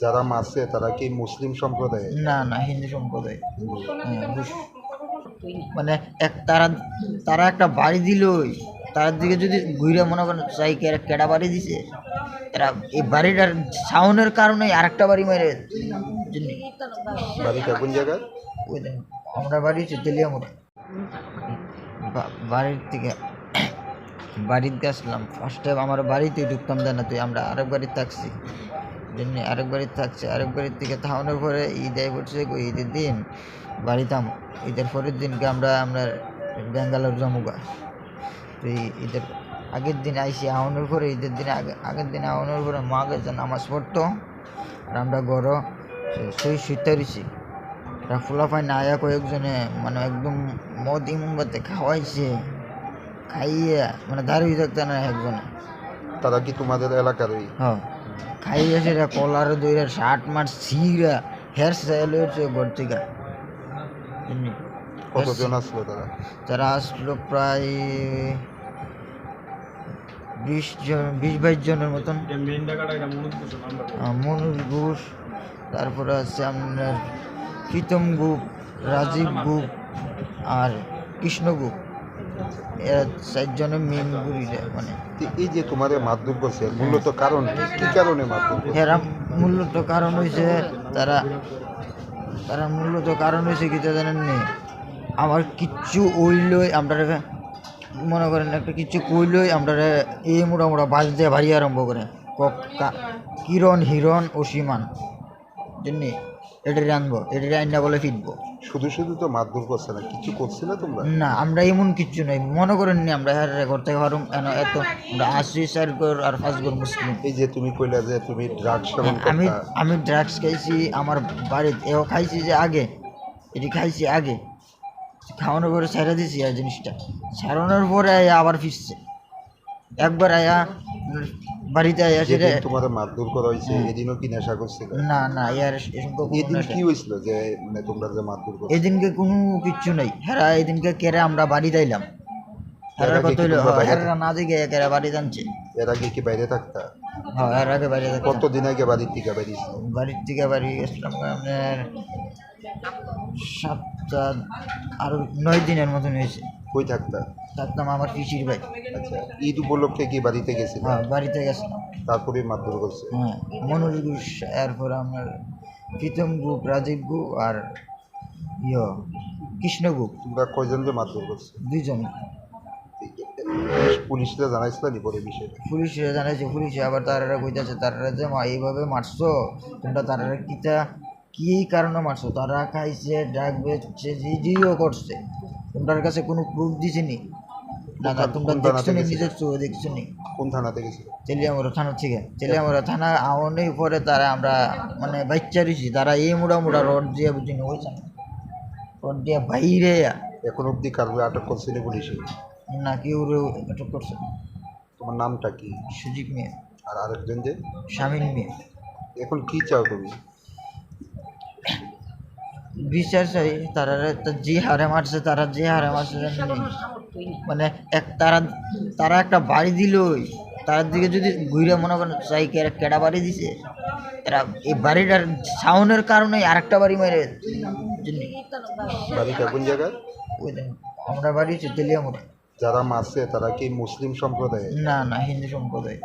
যারা মারছে তারা কি মুসলিম সম্প্রদায়ের না না হিন্দু সম্প্রদায়। হ্যাঁ, মানে এক তারা তারা একটা বাড়ি দিলই তার দিকে যদি ঘুরে মনে করেন চাই কে- কেডা বাড়ি দিছে? তারা এই বাড়িটার সাউন্ডের কারণে আরেকটা বাড়ি মেরে বাড়িটা কোন জায়গায়? ওই আমরা বাড়ি হচ্ছে তেলিয়ামুড়া। বাড়ির থেকে বাড়িতে আসলাম। ফার্স্ট টাইম আমার বাড়িতে ঢুকতাম জানা তুই আমরা আরেক বাড়িতে থাকছি। জন্য আরেক বাড়িতে থাকছি আরেক বাড়ির থেকে থামানোর পরে ঈদ আই পড়ছে ঈদের দিন? বাড়িতাম ঈদের পরের দিনকে আমরা আমরা ব্যাঙ্গালোর জমুগা তো এই ঈদের আগের দিন আইসি আওয়ানোর পরে ঈদের দিন আগে আগের দিন আওয়ানোর পরে মা গেছে নামাজ পড়তো আর আমরা গড় সই শুইতে রয়েছি রাফুলা পাই না আয়া কয়েকজনে মানে একদম মদ ইমবাতে খাওয়াইছে খাইয়ে মানে দাঁড়িয়ে থাকতে না একজনে। তারা কি তোমাদের এলাকারই? হ খাইয়ে সেটা কলার দইরা শার্ট মার ছিঁড়া হেয়ার স্টাইল হয়েছে ঘর থেকে এমনি। কতজন আসলো তারা? তারা আসলো প্রায় বিশ জন বিশ বাইশ জনের মতন। মনোজ ঘোষ তারপরে আছে আপনার প্রীতম গুপ রাজীব গুপ আর কৃষ্ণ গুপ চারজনের মেন গুড়িরা মানে। এই যে তোমাদের মারধর করছে মূলত কারণ কি? কারণে করছে এরা মূলত কারণ হয়েছে তারা তারা মূলত কারণ হয়েছে কি তা জানেন নি? আমার কিচ্ছু ওইলই আমরা মনে করেন একটা কিছু কইলই আমরা এই মোড়া মোড়া বাজ দিয়ে ভারী আরম্ভ করে। কিরণ হিরণ ও সীমান জন্যে এটারে আনব এটারে আইনা বলে ফিরবো শুধু শুধু তো মারধর করছে না কিছু করছে না তোমরা? না আমরা এমন কিচ্ছু নাই মনে করেন নি আমরা হ্যাঁ ঘর থেকে এন এত আমরা আশি চার ঘর আর পাঁচ ঘর মুসলিম এই যে তুমি কইলা যে তুমি ড্রাগস আমি আমি ড্রাগস খাইছি আমার বাড়িতে এও খাইছি যে আগে এটি খাইছি আগে। খাওয়ানোর পরে ছেড়ে দিছি আর জিনিসটা ছাড়ানোর পরে আয়া আবার ফিরছে। একবার আয়া বাড়িতে যেদিন তোমার মারধর করা হয়েছে এদিনও কি নেশা করছিল? না না ইয়ার এদিন কি হয়েছিল যে মানে তোমরা যে মারধর করছ এদিনকে কোনো কিচ্ছু নাই। হেরা এদিনকে কেড়ে আমরা বাড়ি দিলাম হেরার কত হইল তোমরা না দিকে বাড়ি জানছে। এর আগে কি বাইরে থাকতা? হ্যাঁ এর আগে বাড়ি থাকতাম। কতদিন আগে বাড়ির থেকে বেরিয়েছিল বাড়ির থেকে বাড়ি গেছিলাম আপনার সাতটা আরও নয় দিনের মতন হয়েছে। কই থাকতা? থাকতাম আমার পিসির ভাই। আচ্ছা ঈদ উপলক্ষে কি বাড়িতে গেছিল হ্যাঁ বাড়িতে গেছিলাম। তারপরে মারধর করছে? হ্যাঁ মনোজ ঘোষ এরপর আমার প্রীতম গুপ রাজীব গুপ আর ইয় কৃষ্ণ গুপ। তোমরা কয়জন যে মারধর করছে? দুইজন। পুলিশরা জানাইছিল নি পরে বিষয়টা? পুলিশে জানাইছে পুলিশে আবার তারা কইতাছে তারা যে মা এইভাবে মারছো? তোমরা তারা কিতা কি কারণে মারছো? তারা খাইছে ডাক বেচছে যে জিও করছে। তোমার কাছে কোনো প্রুফ দিছে নি না না কোন- তোমরা দেখছ নি? নিজের চোখে দেখছ নি কোন থানাতে গেছিল? চেলিয়ামরা থানা থেকে। চেলিয়ামরা থানা আওয়ানোর পরে তারা আমরা মানে বাচ্চা রয়েছি। তারা এই মুড়া মুড়া রড দিয়ে বুঝিনি ওইছে রড দিয়ে বাইরে এখন অবধি কারোর আটক করছিল পুলিশে? না কি কেউ আটক করছে তোমার নামটা কি? সুজিক মেয়ে। আর আরেকজন যে? স্বামীন মেয়ে। এখন কি চাও তুমি? বিচার চাই তারা যে হারে মারছে তারা যে হারে মারছে মানে এক তারা তারা একটা বাড়ি দিলই তার দিকে যদি ঘুরে মনে করেন চাই কে- কেডা বাড়ি দিছে তারা এই বাড়িটার সাউন্ডের কারণে আরেকটা বাড়ি মেরে বাড়িটা কোন জায়গায়? আমরা বাড়ি হচ্ছে তেলিয়ামুড়া। যারা মারছে তারা কি মুসলিম সম্প্রদায় না না হিন্দু সম্প্রদায়